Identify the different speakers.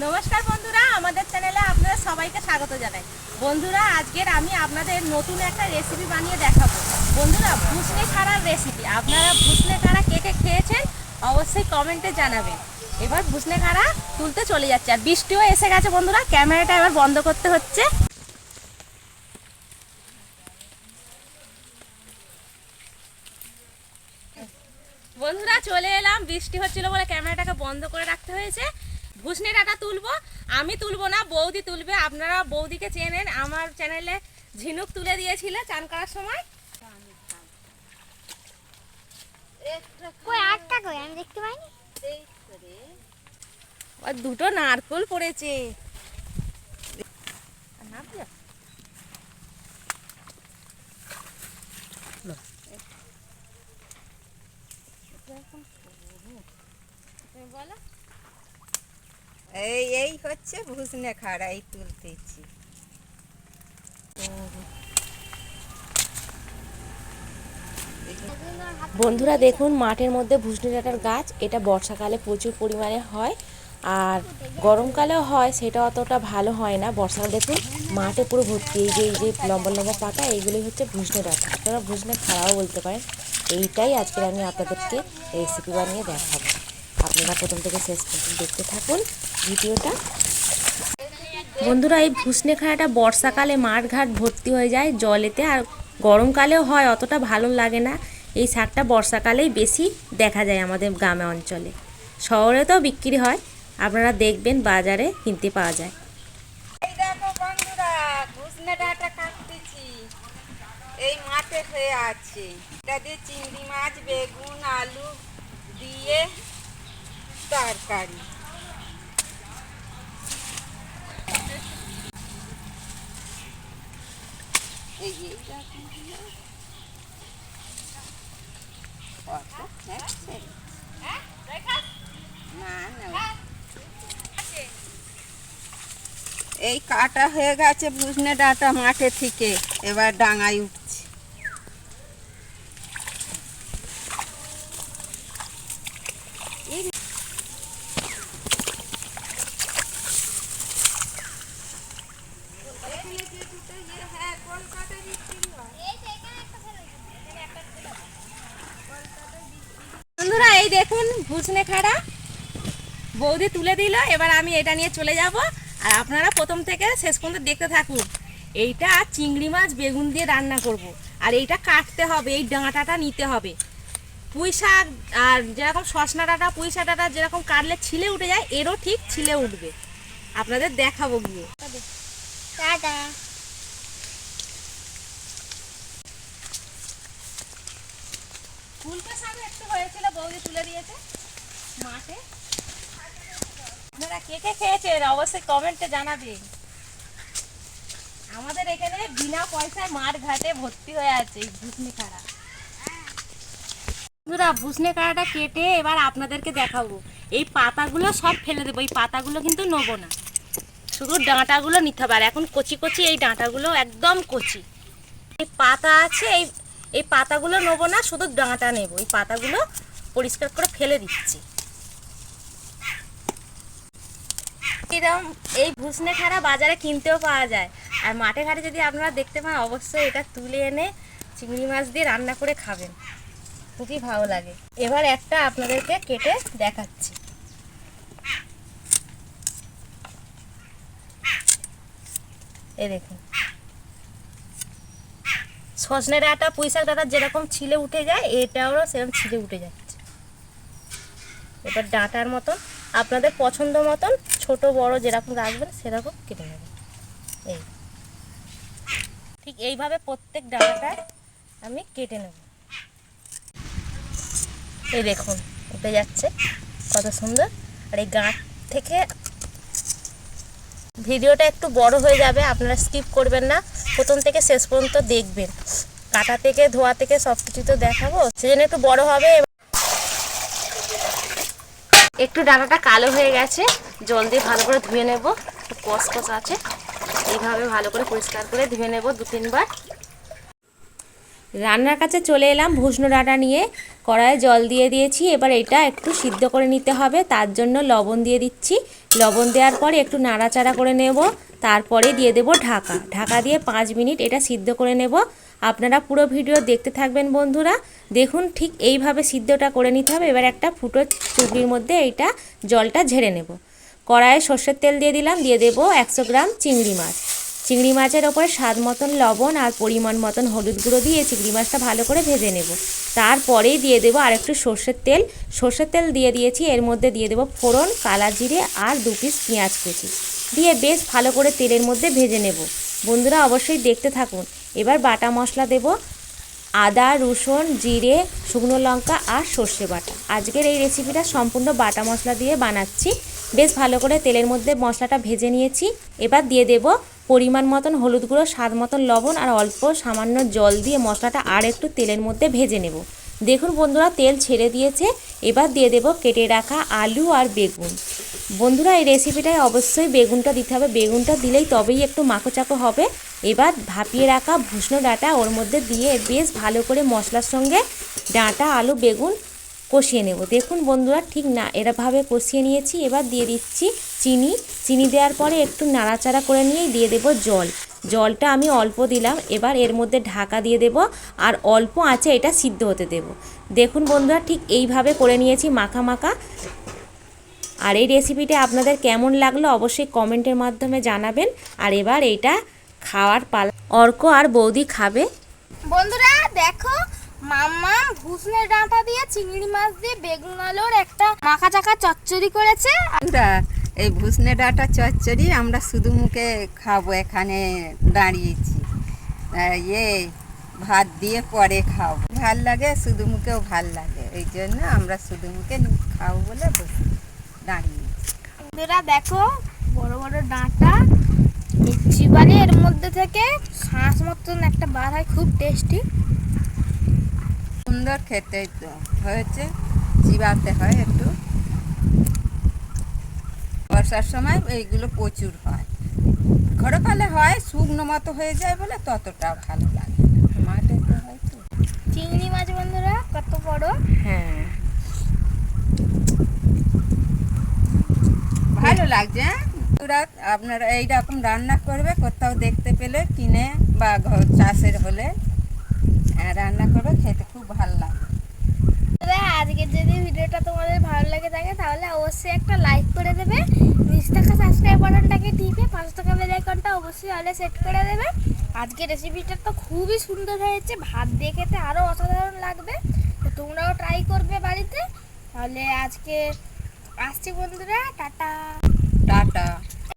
Speaker 1: নমস্কার বন্ধুরা, আমাদের চ্যানেলে আপনাদের সবাইকে স্বাগত জানাই। বন্ধুরা, আজকের আমি আপনাদের নতুন একটা রেসিপি বানিয়ে দেখাবো। বন্ধুরা, ভুসনে খাড়ার রেসিপি আপনারা ভুসনে খাড়া কে কে খেয়েছেন অবশ্যই কমেন্টে জানাবেন। এবার ভুসনে খাড়া তুলতে চলে যাচ্ছে। আর বৃষ্টিও এসে গেছে বন্ধুরা, ক্যামেরাটা এবার বন্ধ করতে হচ্ছে। বন্ধুরা, চলে এলাম। বৃষ্টি হচ্ছিল বলে ক্যামেরাটাকে বন্ধ করে রাখতে হয়েছে। ভুসনি ডাটা তুলবো আমি তুলবো না বৌদি তুলবে। আপনারা বৌদিকে চেনেন আমার চ্যানেলে ঝিনুক তুলে দিয়েছিল চান করার সময়।
Speaker 2: আমি দেখতে পাইনি।
Speaker 1: দুটো নারকোল পড়েছে। বলো।
Speaker 3: এই এই হচ্ছে ভুসনে খাড়া, এই তুলতেছি
Speaker 1: বন্ধুরা দেখুন, মাঠের মধ্যে ভুসনি ডাঁটার গাছ, এটা বর্ষাকালে প্রচুর পরিমাণে হয়, আর গরমকালেও হয়, সেটা অতটা ভালো হয় না। বর্ষাকালে দেখুন, মাঠে পুরো ভর্তি, এই যে এই যে লম্বা লম্বা পাতা, এইগুলোই হচ্ছে ভুসনে ডাঁটা। আপনারা ভুসনে খাড়াও বলতে পারেন। এইটাই আজকের আমি আপনাদেরকে রেসিপি বানিয়ে দেখাবো। আপনারা প্রথম থেকে শেষ পর্যন্ত দেখতে থাকুন ভিডিওটা। বন্ধুরা, এই ভুসনে খাড়াটা বর্ষাকালে মাঠ ঘাট ভর্তি হয়ে যায় জলেতে, আর গরমকালেও হয়, অতটা ভালো লাগে না। এই শাকটা বর্ষাকালেই বেশি দেখা যায় আমাদের গ্রামে অঞ্চলে। শহরে তো বিক্রি হয়, আপনারা দেখবেন বাজারে কিনতে পাওয়া যায়।
Speaker 3: এই মাঠে হয়ে আছে। এটা দিয়ে চিংড়ি মাছ, বেগুন, আলু দিয়ে তরকারি। না। এই কাটা হয়ে গেছে বুঝনে ডাটা মাঠে থেকে। এবার ডাঙায় উঠছে।
Speaker 1: বন্ধুরা, এই দেখুন ভুসনে খাড়া। বৌদি তুলে দিল, এবার আমি এটা নিয়ে চলে যাব। আর আপনারা প্রথম থেকে শেষ পর্যন্ত দেখতে থাকুন। এইটা চিংড়ি মাছ বেগুন দিয়ে রান্না করব। আর এইটা কাটতে হবে, এই ডাঁটাটা নিতে হবে। পুঁই শাক আর যেরকম সসনা ডাঁটা, পুঁই শাক ডাঁটা যেরকম কাটলে ছিলে উঠে যায়, এরও ঠিক ছিলে উঠবে। আপনাদের দেখাবো গিয়ে।
Speaker 2: টাটা।
Speaker 1: ফুলকো শাক একটু হয়েছিল, বৌদি তুলে দিয়েছে মাঠে। আপনারা কে কে খেয়েছেন? অবশ্যই কমেন্টে জানাবেন। আমাদের এখানে বিনা পয়সায় মাঠ ঘাটে ভর্তি হয়ে আছে ভুসনি কাড়া বন্ধুরা ভুসনে কাড়াটা কেটে এবার আপনাদেরকে দেখাবো। এই পাতাগুলো সব ফেলে দেবো, এই পাতাগুলো কিন্তু নেব না। শুধু ডাঁটাগুলো নিতে হবে, আর এখন কচি কচি এই ডাঁটাগুলো একদম কচি। এই পাতা আছে, এই এই পাতাগুলো নেব না, শুধু ডাঁটা নেব। এই পাতাগুলো পরিষ্কার করে ফেলে দিচ্ছি। এরকম এই ভুসনে খাড়া বাজারে কিনতেও পাওয়া যায়। আর মাঠে ঘাটে যদি আপনারা দেখতে পান, অবশ্যই এটা তুলে এনে চিংড়ি মাছ দিয়ে রান্না করে খাবেন। খুবই ভালো লাগে। এবার একটা আপনাদেরকে কেটে দেখাচ্ছি। এই দেখুন। সজনে ডাঁটা পুঁই শাক ডাঁটা যেরকম ছিলে উঠে যায়, এটাও সেরকম ছিলে উঠে যাচ্ছে এবার ডাঁটার মতন, আপনাদের পছন্দ মতন ছোট, বড় যেরকম রাখবেন সেরকম কেটে নেবেন। এই। ঠিক এইভাবে প্রত্যেক ডাঁটাটা আমি কেটে নেব। এই দেখুন, উঠে যাচ্ছে, কত সুন্দর। আর এই গাঁট থেকে ভিডিওটা একটু বড় হয়ে যাবে, আপনারা স্কিপ করবেন না। প্রথম থেকে শেষ পর্যন্ত দেখবেন। কাটা থেকে, ধোয়া থেকে সব কিছু তো দেখাবো। সেজন্য একটু বড় হবে। একটু ডানাটা কালো হয়ে গেছে, জল দিয়ে ভালো করে ধুয়ে নেব। কস কস আছে, এইভাবে ভালো করে পরিষ্কার করে ধুয়ে নেব দু, তিনবার। রান্নার কাছে চলে এলাম ভুসনো ডাঁটা নিয়ে। কড়াইয়ে জল দিয়ে দিয়েছি, এবার এটা একটু সিদ্ধ করে নিতে হবে। তার জন্য লবণ দিয়ে দিচ্ছি। লবণ দেওয়ার পরে একটু নাড়াচাড়া করে নেব। তারপরে দিয়ে দেব ঢাকা। ঢাকা দিয়ে পাঁচ মিনিট এটা সিদ্ধ করে নেব। আপনারা পুরো ভিডিও দেখতে থাকবেন বন্ধুরা। দেখুন ঠিক এইভাবে সিদ্ধটা করে নিতে হবে। এবার একটা ফুটো চুবড়ির মধ্যে এইটা জলটা ঝেড়ে নেব। কড়াইয়ে সর্ষের তেল দিয়ে দিলাম। দিয়ে দেবো একশো গ্রাম চিংড়ি মাছ। চিংড়ি মাছের ওপর স্বাদ মতন লবণ আর পরিমাণ মতন হলুদ গুঁড়ো দিয়ে চিংড়ি মাছটা ভালো করে ভেজে নেব। তারপরেই দিয়ে দেবো আর একটু সর্ষের তেল। সর্ষের তেল দিয়ে দিয়েছি। এর মধ্যে দিয়ে দেবো ফোড়ন কালা জিরে আর দু পিস পেঁয়াজ কুচি। দিয়ে বেশ ভালো করে তেলের মধ্যে ভেজে নেব। বন্ধুরা অবশ্যই দেখতে থাকুন। এবার বাটা মশলা দেব, আদা, রসুন, জিরে, শুকনো লঙ্কা আর সর্ষে বাটা। আজকের এই রেসিপিটা সম্পূর্ণ বাটা মশলা দিয়ে বানাচ্ছি। বেশ ভালো করে তেলের মধ্যে মশলাটা ভেজে নিয়েছি। এবার দিয়ে দেব পরিমাণ মতন হলুদ গুঁড়ো, স্বাদ মতন লবণ আর অল্প সামান্য জল দিয়ে মশলাটা আর একটু তেলের মধ্যে ভেজে নেব। দেখুন বন্ধুরা, তেল ছেড়ে দিয়েছে। এবার দিয়ে দেব কেটে রাখা আলু আর বেগুন। বন্ধুরা, এই রেসিপিটায় অবশ্যই বেগুনটা দিতে হবে। বেগুনটা দিলেই তবেই একটু মাখো চাকো হবে। এবার ভাপিয়ে রাখা ভুসনো ডাঁটা, ওর মধ্যে দিয়ে বেশ ভালো করে মশলার সঙ্গে ডাঁটা, আলু, বেগুন কষিয়ে নেব। দেখুন বন্ধুরা, ঠিক না, এরভাবে কষিয়ে নিয়েছি। এবার দিয়ে দিচ্ছি চিনি। চিনি দেওয়ার পরে একটু নাড়াচাড়া করে নিয়ে দিয়ে দেব জল। জলটা আমি অল্প দিলাম। এবার এর মধ্যে ঢাকা দিয়ে দেব। আর অল্প আঁচে এটা সিদ্ধ হতে দেব। দেখুন বন্ধুরা, ঠিক এইভাবে করে নিয়েছি মাখা মাখা আর এই রেসিপিটা আপনাদের কেমন লাগল অবশ্যই কমেন্টের মাধ্যমে জানাবেন। আর এবার এটা খাওয়ার পালা। অর্ক আর বৌদি খাবে।
Speaker 2: বন্ধুরা দেখো মাম্মা ভুসনে ডাঁটা দিয়ে চিংড়ি মাছ দিয়ে বেগুন আলুর একটা মাখা চাকা চচ্চড়ি করেছে।
Speaker 3: আমরা এই ভুসনে ডাটা চচ্চড়ি আমরা শুধু মুখে খাব এখানে দাঁড়িয়েছি। ইয়ে ভাত দিয়ে পরে খাব। ভালো লাগে শুধু মুখেও ভালো লাগে। এই জন্য আমরা শুধু মুখে খাব বলে বসে
Speaker 2: বন্ধুরা দেখো বড় বড় ডাঁটা। চিবালে এর মধ্যে থেকে শাঁস মতন একটা বার হয় খুব টেস্টি
Speaker 3: সুন্দর খেতে তো হয়েছে চিবাতে হয় একটু। বর্ষার সময় এইগুলো প্রচুর হয়। খড়কালে হয় শুকনো মতো হয়ে যায় বলে ততটা ভালো লাগে মাঠে তো হয় তো।
Speaker 2: চিংড়ি মাছ বন্ধুরা কত বড়।
Speaker 1: হ্যাঁ।
Speaker 3: ভালো লাগছে হ্যাঁ? ওরা আপনারা এইরকম রান্না করবে কোথাও দেখতে পেলে কিনে বা ঘর চাষের হলে হ্যাঁ, রান্না করবে খেতে খুব ভালো লাগে
Speaker 2: আজকের যদি ভিডিওটা তোমাদের ভালো লাগে থাকে তাহলে অবশ্যই একটা লাইক করে দেবে। নিচ থাকা সাবস্ক্রাইব বাটনটাকে টিপে পাঁচ টাকা বেল আইকনটা অবশ্যই অলে সেট করে দেবে। আজকের রেসিপিটা তো খুবই সুন্দর হয়েছে ভাত দিয়ে খেতে আরও অসাধারণ লাগবে। তো তোমরাও ট্রাই করবে বাড়িতে। তাহলে আজকে আসছি বন্ধুরা টাটা।
Speaker 3: টাটা।